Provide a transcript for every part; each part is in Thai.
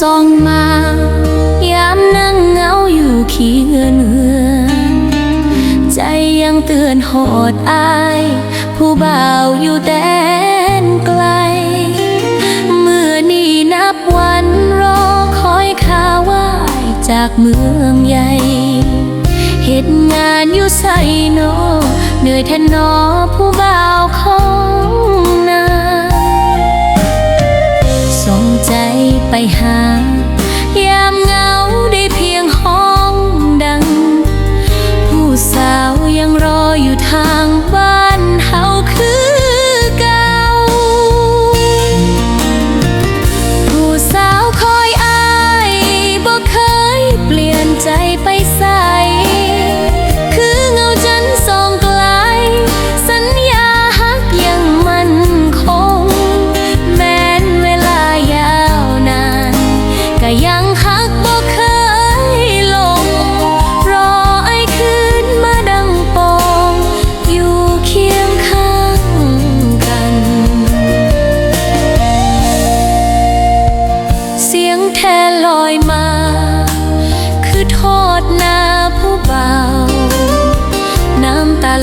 ส่องมายามนั่งเงาอยู่ขี้เงินเงือนใจยังเตือนหอดอาย ผู้บ่าวอยู่แดนไกลเมื่อนี้นับวันรอคอยข่าวว่ายจากเมืองใหญ่เหตุงานอยู่ใส่โนเหนื่อยแทนนอผู้บ่าวของ ใจไปหา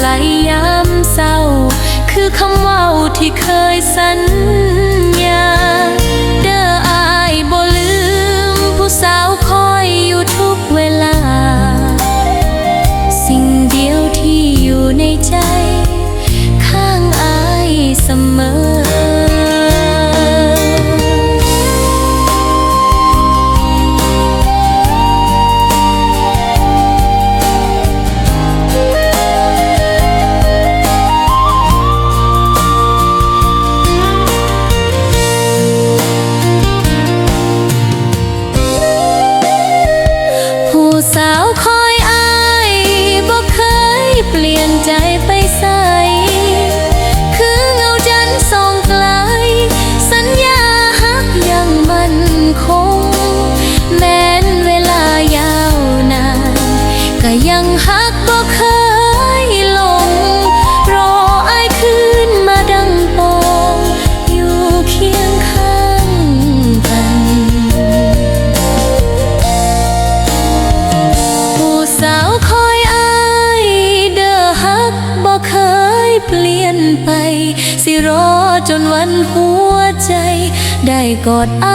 ลยยามเศร้า คือคำว่าที่เคยสัญ ก็ยังฮักบ่เคยลง รอไอคืนมาดังปองอยู่เคียงข้างกัน ผู้สาวคอยไอเด้อฮักบ่เคยเปลี่ยนไป สิรอจนวันหัวใจ ได้กอดไอ